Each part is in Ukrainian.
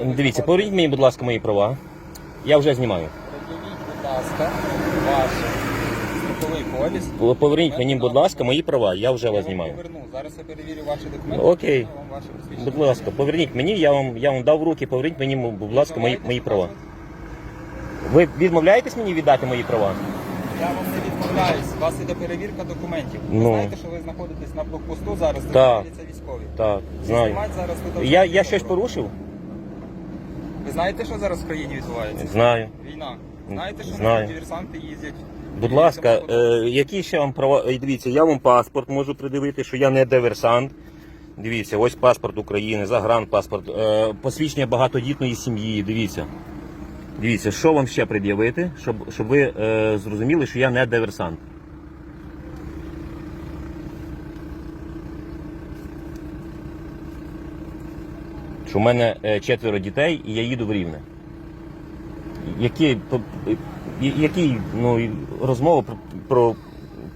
Дивіться, поверніть мені, будь ласка, мої права. Я вже знімаю. Пред'явіть, будь ласка, ваш страховий поліс. Поверніть мені, будь ласка, мої права. Я вже Я вас вам знімаю. поверну. Зараз я перевірю ваші документи. Окей. я вам ваші посвідчення. Будь ласка, поверніть мені, я вам, я вам дав руки, поверніть мені, будь ласка, мої, мої права. Ви відмовляєтесь мені віддати мої права? Я вам не відмовляюсь. У вас іде перевірка документів. Ви Ну. знаєте, що ви знаходитесь на блокпосту зараз, де Так. знаходяться військові. Так, знаю. Знімати зараз ви Я, я щось порушив? Знаєте, що зараз в країні відбувається? Знаю. Війна. Знаєте, що Знаю. диверсанти їздять? Будь ласка, е, які ще вам права? е, Дивіться, я вам паспорт можу придивити, що я не диверсант. Дивіться, ось паспорт України, загранпаспорт, е, посвідчення багатодітної сім'ї. Дивіться. Дивіться, що вам ще пред'явити, щоб, щоб ви е, зрозуміли, що я не диверсант. Що в мене е, четверо дітей і я їду в Рівне. Які, які ну, і розмова про, про,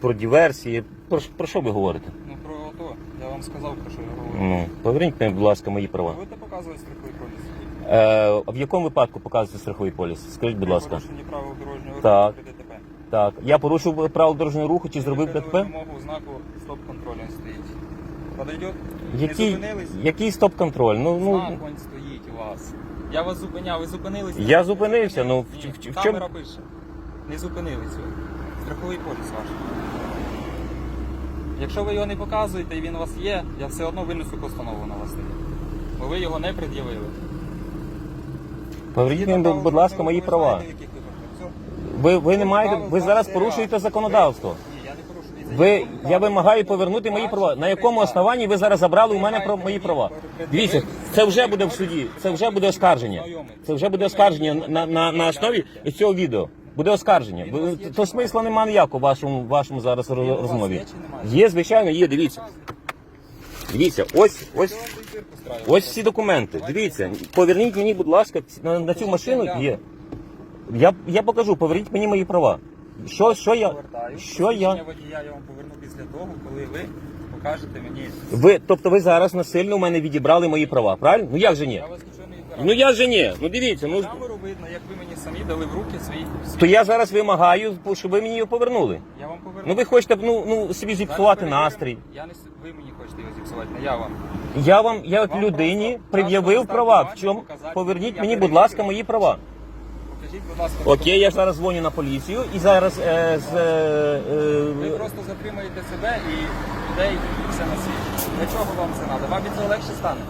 про диверсії. Про, про що ви говорите? Ну про то. Я вам сказав, про що я говорю. Ну, поверніть мені, будь ласка, мої права. Будете показувати страховий поліс? Е, в якому випадку показуєте страховий поліс? Скажіть, будь ласка. порушенні правил дорожнього руху Так. при ДТП. Так, я порушив правила дорожнього руху чи зробив ДТП? вимогу знаку стоп-контролю стоїть. Подойдет? Не Який, зупинились? який стоп-контроль? Ну, ну, Знак вон стоїть у вас. Я вас зупиняв, ви зупинились? Я зупинився, ну, в- Ні, в- в камера пише. Не зупинились ви. Страховий поліс ваш. Якщо ви його не показуєте і він у вас є, я все одно винесу постанову на вас. тоді. Бо ви його не пред'явили. поверніть мені, будь ласка, мої права. Ви, ви не маєте, ви зараз порушуєте законодавство. Ні, я не порушую. Дивіться, Ви, я вимагаю повернути мої права. На якому основанні ви зараз забрали у мене про мої права? Дивіться, це вже буде в суді, це вже буде оскарження. Це вже буде оскарження на, на, на основі цього відео. Буде оскарження. То смисла немає ніякого в вашому, вашому зараз розмові. є звичайно, є, дивіться. Дивіться, ось, ось, ось всі документи. Дивіться, поверніть мені, будь ласка, на, на цю машину є. Я, я покажу, поверніть мені мої права. Що, що я, Повертаю. що я, Посвідчення водія я вам поверну після того, коли ви покажете мені. ви, тобто ви зараз насильно у мене відібрали мої права, правильно? Ну як же ні? Я вас нічого не відбираю. Ну як же ні? Ну дивіться, ну камеру видно, як ви мені самі дали в руки свій. то я зараз вимагаю, щоб ви мені його повернули. Я вам поверну. Ну ви хочете ну, ну собі Зараз зіпсувати перевіримо. настрій. Я не с- ви мені хочете його зіпсувати, не я вам. Я вам, я як Вам людині просто- пред'явив просто права. В достатньо чому? показати, Поверніть я мені, будь перевірю. ласка, мої права. Покажіть, будь ласка. Окей, я зараз дзвоню на поліцію і зараз е, з е, Ви е, просто затримаєте себе і людей і все на світі. Для чого вам це треба? Вам від цього легше стане.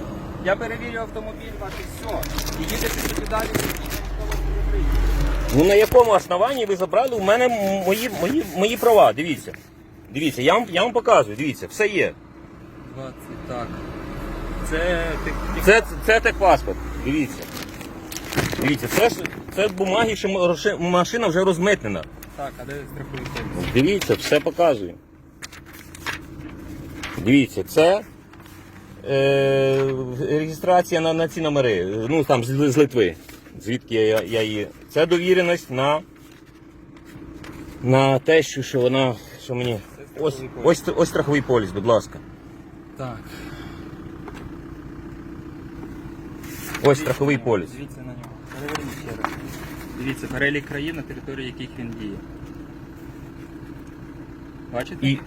Я перевірю автомобіль ваш і все. І їдете собі далі, і ніхто вас не прийде. Ну на якому основанні ви забрали у мене м- мої, мої, мої права? Дивіться. Дивіться, я вам, я вам показую, дивіться, все є. 20, так. Це ти, ти- Це, це техпаспорт. Дивіться. Дивіться, це ж це бумаги, що машина вже розмитнена. Так, а де поліс? Дивіться, все показую. Дивіться, це е, реєстрація на, на ці номери. Ну там з, з Литви. Звідки я, я її. Це довіреність на, на те, що, що вона. Що мені. Ось, ось, ось страховий поліс, будь ласка. Так. Ось страховий поліс. Дивіться на нього. Переверніть ще раз. Дивіться, перелік країн, на території яких він діє. Бачите? І,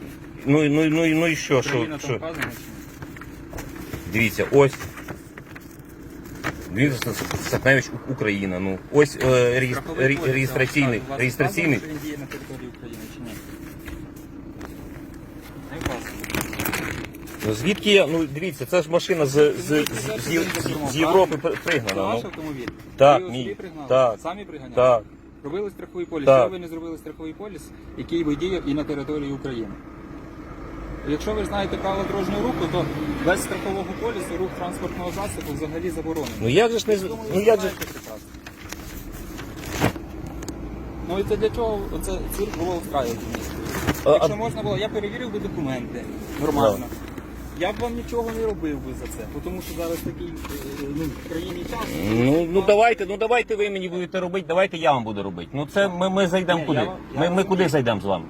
ну, і- ну, ну, ну і що? що, там що? вказана чи ні? Дивіться, ось. Дивіться, Сахневич Україна. Ну, ось е, реєс- Страховий реєстраційний. так, у вас реєстраційний. вказано, що він діє на території України чи ні? Не вказано. Ну, звідки я? Ну дивіться, це ж машина з, з, з, з, з Європи при- Це пригнана. ваш Ну. автомобіль? Так, ви його мій. собі пригнали? Так. Самі приганяли? Так. Робили страховий поліс. Так. Чого ви не зробили страховий поліс, який би діяв і на території України? Якщо ви знаєте правила дорожнього руху, то без страхового полісу рух транспортного засобу взагалі заборонений. Ну як же ж не з- Думаю, ну ви як же знаєте прекрасно. Ну і це для чого оце цирк було устраювати в місті? А- Якщо а- можна було, я перевірив би документи нормально. Я б вам нічого не робив би за це, тому що зараз такий е, ну, в країні час. Ну, ну давайте, ну давайте ви мені будете робити, давайте я вам буду робити. Ну це ми, ми зайдемо Ні, куди? я вам- я Ми, ми куди зайдемо з вами?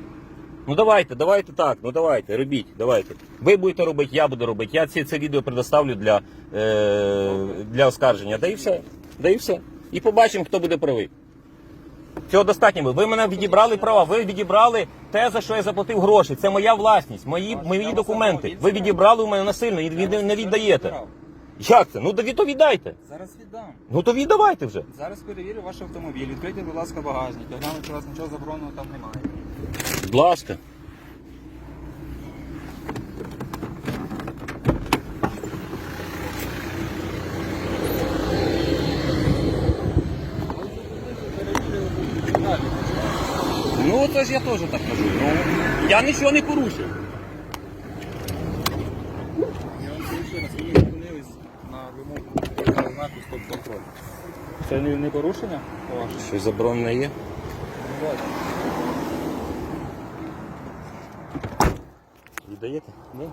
Ну давайте, давайте так, ну давайте, робіть, давайте. Ви будете робити, я буду робити. Я ці, це відео предоставлю для, е, для оскарження. Да і все. Да і все. І побачимо, хто буде правий. Цього достатньо. було. Ви мене відібрали права, ви відібрали те, за що я заплатив гроші. Це моя власність, мої, мої документи. Ви відібрали у мене насильно і не віддаєте. Як це? Ну то віддайте. Зараз віддам. Ну то віддавайте вже. Зараз перевірю ваш автомобіль. Відкрийте, будь ласка, багажник. Я гляну, чи у вас нічого забороненого там немає. Будь ласка. Ну це ж я теж так кажу. Ну, я нічого не порушив. Я вам скажу ще раз, ви не зупинились на вимогу знаку стоп-контроль. Це не, не порушення ваше? Щось заборонене є? Віддаєте? Да.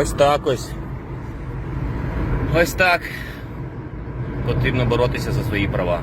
Ось так ось. Ось так. Потрібно боротися за свої права.